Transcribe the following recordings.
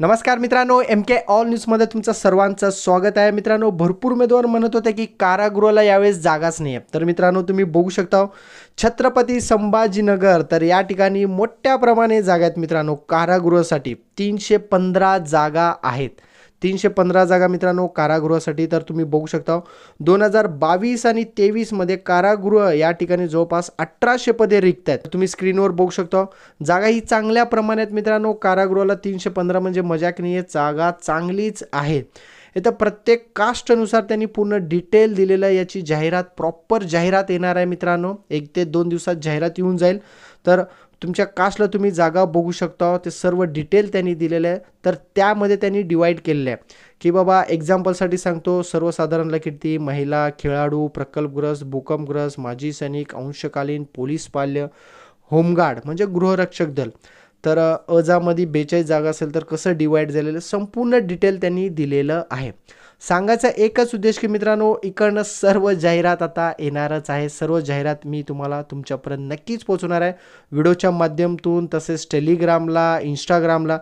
नमस्कार मित्रांनो एम के ऑल न्यूजमध्ये तुमचं सर्वांचं स्वागत आहे. मित्रांनो भरपूर उमेदवार म्हणत होते की कारागृहाला यावेळेस जागाच नाही आहे तर मित्रांनो तुम्ही बघू शकता छत्रपती संभाजीनगर तर या ठिकाणी मोठ्या प्रमाणे जागा आहेत मित्रांनो कारागृहासाठी. तीनशे पंधरा जागा आहेत. तीनशे पंधरा जागा मित्रांनो कारागृहासाठी तर तुम्ही बघू शकता. दोन हजार बावीस आणि तेवीसमध्ये कारागृह या ठिकाणी जवळपास अठराशे पदे रिक्त आहेत. तुम्ही स्क्रीनवर बघू शकता. जागा ही चांगल्या प्रमाणात मित्रांनो कारागृहाला तीनशे पंधरा म्हणजे मजाक नाही आहे जागा चांगलीच आहे. इथं प्रत्येक कास्टनुसार त्यांनी पूर्ण डिटेल दिलेलं आहे. याची जाहिरात प्रॉपर जाहिरात येणार आहे मित्रांनो. एक ते दोन दिवसात जाहिरात येऊन जाईल. तर तुमच्या कास्टला तुम्ही जागा बघू शकता. ते सर्व डिटेल त्यांनी दिलेलं आहे. तर त्यामध्ये त्यांनी डिवाईड केलेलं आहे. की बाबा एक्झाम्पलसाठी सांगतो सर्वसाधारणला किती महिला खेळाडू प्रकल्पग्रस्त भूकंपग्रस्त माजी सैनिक अंशकालीन पोलीस पाल्य होमगार्ड म्हणजे गृहरक्षक दल. तर अजामध्ये बेचाळीस जागा असेल तर कसं डिवाईड झालेलं संपूर्ण डिटेल त्यांनी दिलेलं आहे. सांगायचा एकच उद्देश की मित्रांनो इकडनं सर्व जाहिरात आता येणारच आहे. सर्व जाहिरात मी तुम्हाला तुमच्यापर्यंत नक्कीच पोहोचवणार आहे. व्हिडिओच्या माध्यमातून तसेच टेलिग्रामला इंस्टाग्रामला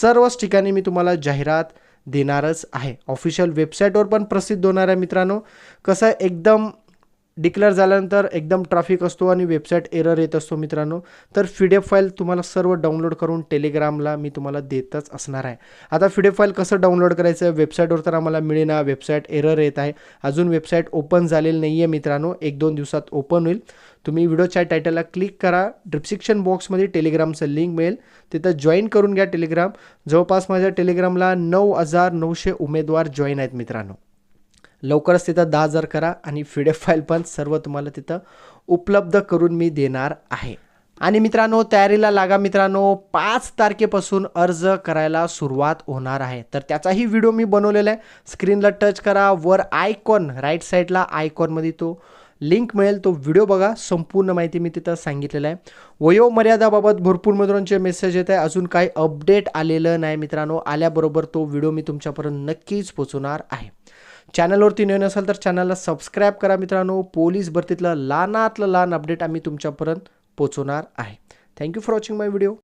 सर्वच ठिकाणी मी तुम्हाला जाहिरात देणारच आहे. ऑफिशियल वेबसाईटवर पण प्रसिद्ध होणार आहे मित्रांनो. कसं एकदम डिक्लेअर झाल्यानंतर एकदम ट्रॅफिक असतो आणि वेबसाईट एरर येत असतो मित्रांनो. तर पी डी एफ फाईल तुम्हाला सर्व डाउनलोड करून टेलिग्रामला मी तुम्हाला देतच असणार आहे. आता पी डी एफ फाईल कसं डाउनलोड करायचं? वेबसाईटवर तर आम्हाला मिळेना. वेबसाईट एरर येत आहे. अजून वेबसाईट ओपन झालेली नाही आहे मित्रांनो. एक दोन दिवसात ओपन होईल. तुम्ही व्हिडिओच्या टायटलला क्लिक करा. डिस्क्रिप्शन बॉक्समध्ये टेलिग्रामचं लिंक मिळेल. तिथं जॉईन करून घ्या टेलिग्राम जवळपास माझ्या टेलिग्रामला नऊ हजार नऊशे उमेदवार जॉईन आहेत मित्रांनो. लवकरच तिथं दहा हजार करा आणि पी फाईल पण सर्व तुम्हाला तिथं उपलब्ध करून मी देणार आहे. आणि मित्रांनो तयारीला लागा मित्रांनो पाच तारखेपासून अर्ज करायला सुरुवात होणार आहे. तर त्याचाही व्हिडिओ मी बनवलेला आहे. स्क्रीनला टच करा वर आयकॉन राईट साईडला आयकॉनमध्ये तो लिंक मिळेल तो व्हिडिओ बघा. संपूर्ण माहिती मी तिथं सांगितलेलं आहे. वयोमर्यादाबाबत भरपूर मित्रांचे मेसेज येत आहे. अजून काही अपडेट आलेलं नाही मित्रांनो. आल्याबरोबर तो व्हिडिओ मी तुमच्यापर्यंत नक्कीच पोचवणार आहे. चॅनलवरती नवीन असाल तर चॅनलला सबस्क्राईब करा मित्रांनो. पोलीस भरतीतलं लहानातलं लहान अपडेट आम्ही तुमच्यापर्यंत पोचवणार आहे. Thank you for watching my video